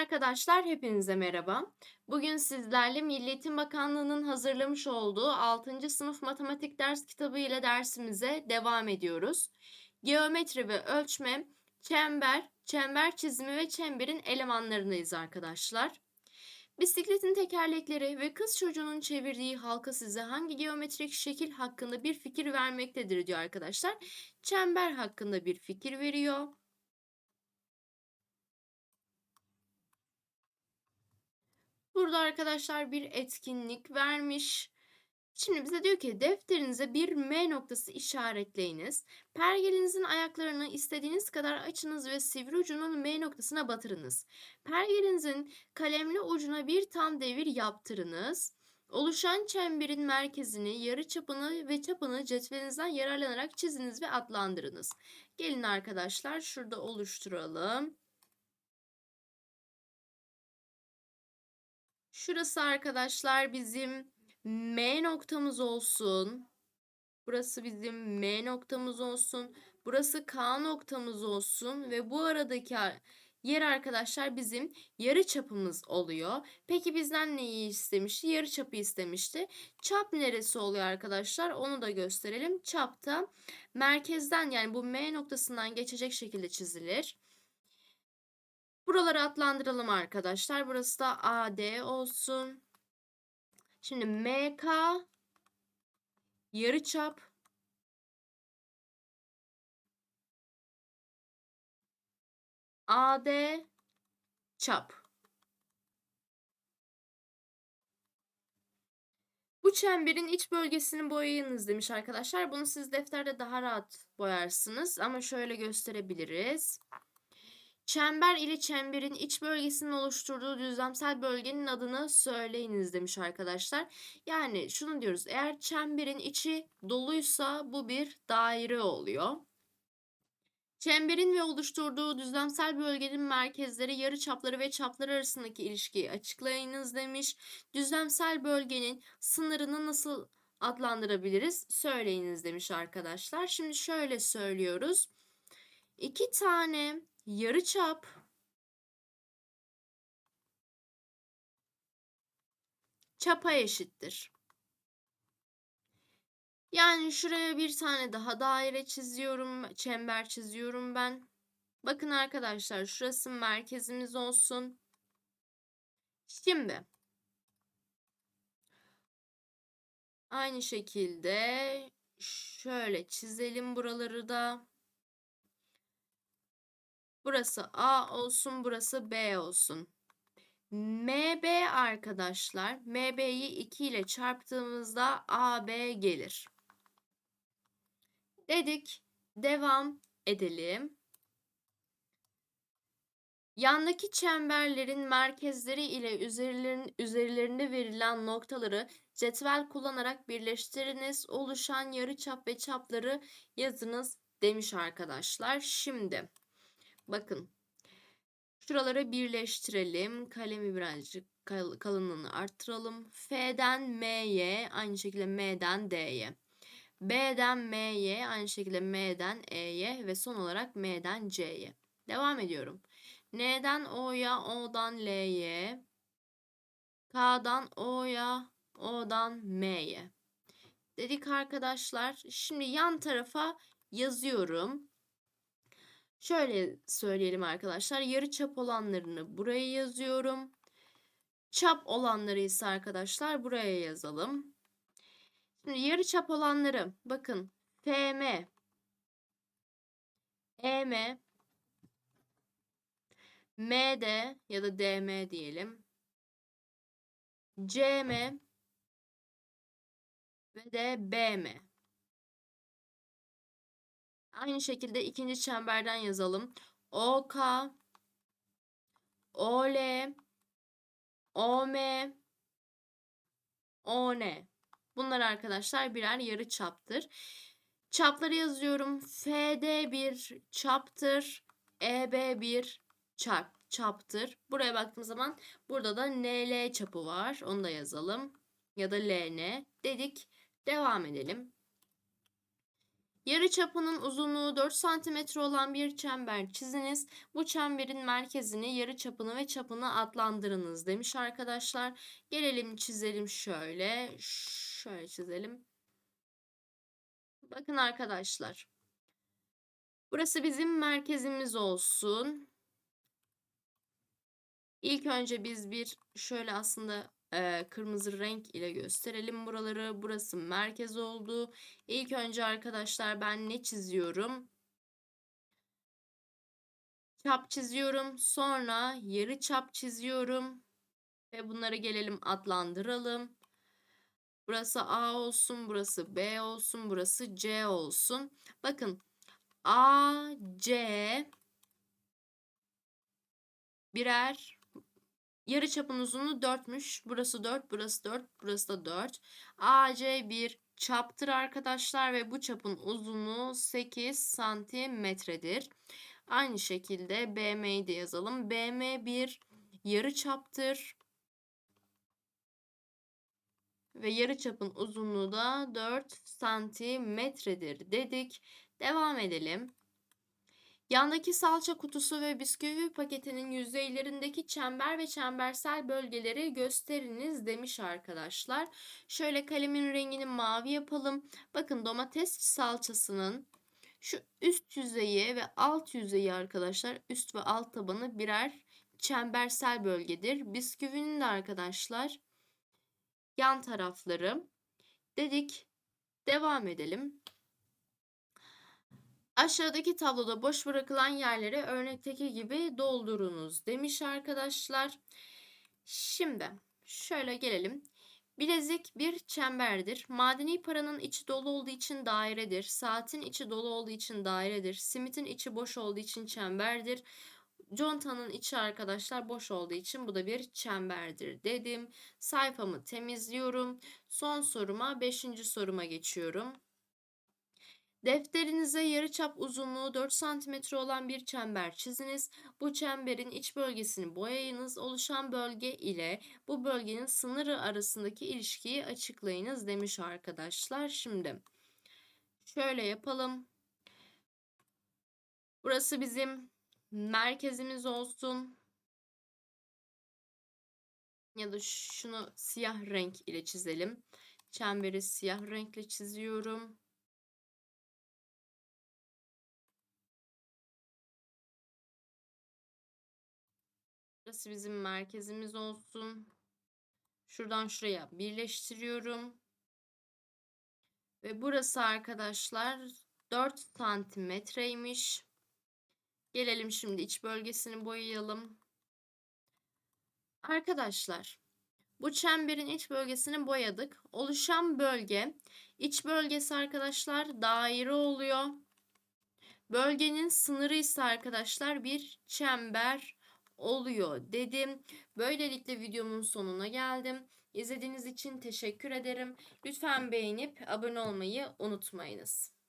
Arkadaşlar hepinize merhaba. Bugün sizlerle Milli Eğitim Bakanlığı'nın hazırlamış olduğu 6. sınıf matematik ders kitabı ile dersimize devam ediyoruz. Geometri ve ölçme, çember, çember çizimi ve çemberin elemanlarındayız arkadaşlar. Bisikletin tekerlekleri ve kız çocuğunun çevirdiği halka size hangi geometrik şekil hakkında bir fikir vermektedir diyor arkadaşlar. Çember hakkında bir fikir veriyor. Burada arkadaşlar bir etkinlik vermiş. Şimdi bize diyor ki defterinize bir M noktası işaretleyiniz. Pergelinizin ayaklarını istediğiniz kadar açınız ve sivri ucunun M noktasına batırınız. Pergelinizin kalemli ucuna bir tam devir yaptırınız. Oluşan çemberin merkezini, yarı çapını ve çapını cetvelinizden yararlanarak çiziniz ve adlandırınız. Gelin arkadaşlar şurada oluşturalım. Şurası arkadaşlar bizim M noktamız olsun. Burası bizim M noktamız olsun. Burası K noktamız olsun ve bu aradaki yer arkadaşlar bizim yarı çapımız oluyor. Peki bizden neyi istemişti? Yarı çapı istemişti. Çap neresi oluyor arkadaşlar? Onu da gösterelim. Çap da merkezden yani bu M noktasından geçecek şekilde çizilir. Buraları adlandıralım arkadaşlar. Burası da AD olsun. Şimdi MK yarıçap AD çap. Bu çemberin iç bölgesini boyayınız demiş arkadaşlar. Bunu siz defterde daha rahat boyarsınız ama şöyle gösterebiliriz. Çember ile çemberin iç bölgesinin oluşturduğu düzlemsel bölgenin adını söyleyiniz demiş arkadaşlar. Yani şunu diyoruz. Eğer çemberin içi doluysa bu bir daire oluyor. Çemberin ve oluşturduğu düzlemsel bölgenin merkezleri, yarı çapları ve çaplar arasındaki ilişkiyi açıklayınız demiş. Düzlemsel bölgenin sınırını nasıl adlandırabiliriz? Söyleyiniz demiş arkadaşlar. Şimdi şöyle söylüyoruz. İki tane Yarı çap çapa eşittir. Yani şuraya bir tane daha daire çiziyorum, çember çiziyorum ben. Bakın arkadaşlar şurası merkezimiz olsun. Şimdi aynı şekilde şöyle çizelim buraları da. Burası A olsun, burası B olsun. MB arkadaşlar, MB'yi 2 ile çarptığımızda AB gelir. Dedik, devam edelim. Yandaki çemberlerin merkezleri ile üzerlerin, üzerlerinde verilen noktaları cetvel kullanarak birleştiriniz. Oluşan yarıçap ve çapları yazınız demiş arkadaşlar. Şimdi Bakın. Şuraları birleştirelim. Kalemi birazcık kal kalınlığını arttıralım. F'den M'ye aynı şekilde M'den D'ye. B'den M'ye aynı şekilde M'den E'ye ve son olarak M'den C'ye. Devam ediyorum. N'den O'ya, O'dan L'ye. K'dan O'ya, O'dan M'ye. Dedik arkadaşlar. Şimdi yan tarafa yazıyorum. Şöyle söyleyelim arkadaşlar. Yarı çap olanlarını buraya yazıyorum. Çap olanları ise arkadaşlar buraya yazalım. Şimdi yarı çap olanları bakın FM, EM, MD ya da DM diyelim. CM ve de BM. Aynı şekilde ikinci çemberden yazalım. OK, OL, OM, ON. Bunlar arkadaşlar birer yarı çaptır. Çapları yazıyorum. FD bir çaptır. EB bir çap, çaptır. Buraya baktığım zaman burada da NL çapı var. Onu da yazalım. Ya da LN dedik. Devam edelim. Yarı çapının uzunluğu 4 cm olan bir çember çiziniz. Bu çemberin merkezini, yarı çapını ve çapını adlandırınız demiş arkadaşlar. Gelelim çizelim şöyle. Şöyle çizelim. Bakın arkadaşlar. Burası bizim merkezimiz olsun. İlk önce biz bir şöyle aslında e, kırmızı renk ile gösterelim buraları. Burası merkez oldu. İlk önce arkadaşlar ben ne çiziyorum? Çap çiziyorum. Sonra yarı çap çiziyorum. Ve bunları gelelim adlandıralım. Burası A olsun, burası B olsun, burası C olsun. Bakın A, C birer yarı çapın uzunluğu 4'müş. Burası 4, burası 4, burası da 4. AC bir çaptır arkadaşlar ve bu çapın uzunluğu 8 santimetredir. Aynı şekilde BM'yi de yazalım. BM bir yarı çaptır. Ve yarı çapın uzunluğu da 4 santimetredir dedik. Devam edelim. Yandaki salça kutusu ve bisküvi paketinin yüzeylerindeki çember ve çembersel bölgeleri gösteriniz demiş arkadaşlar. Şöyle kalemin rengini mavi yapalım. Bakın domates salçasının şu üst yüzeyi ve alt yüzeyi arkadaşlar üst ve alt tabanı birer çembersel bölgedir. Bisküvinin de arkadaşlar yan tarafları dedik. Devam edelim. Aşağıdaki tabloda boş bırakılan yerleri örnekteki gibi doldurunuz demiş arkadaşlar. Şimdi şöyle gelelim. Bilezik bir çemberdir. Madeni paranın içi dolu olduğu için dairedir. Saatin içi dolu olduğu için dairedir. Simitin içi boş olduğu için çemberdir. Conta'nın içi arkadaşlar boş olduğu için bu da bir çemberdir dedim. Sayfamı temizliyorum. Son soruma 5. soruma geçiyorum. Defterinize yarıçap uzunluğu 4 cm olan bir çember çiziniz. Bu çemberin iç bölgesini boyayınız. Oluşan bölge ile bu bölgenin sınırı arasındaki ilişkiyi açıklayınız demiş arkadaşlar. Şimdi şöyle yapalım. Burası bizim merkezimiz olsun. Ya da şunu siyah renk ile çizelim. Çemberi siyah renkle çiziyorum. Burası bizim merkezimiz olsun. Şuradan şuraya birleştiriyorum. Ve burası arkadaşlar 4 santimetreymiş. Gelelim şimdi iç bölgesini boyayalım. Arkadaşlar bu çemberin iç bölgesini boyadık. Oluşan bölge iç bölgesi arkadaşlar daire oluyor. Bölgenin sınırı ise arkadaşlar bir çember oluyor dedim. Böylelikle videomun sonuna geldim. İzlediğiniz için teşekkür ederim. Lütfen beğenip abone olmayı unutmayınız.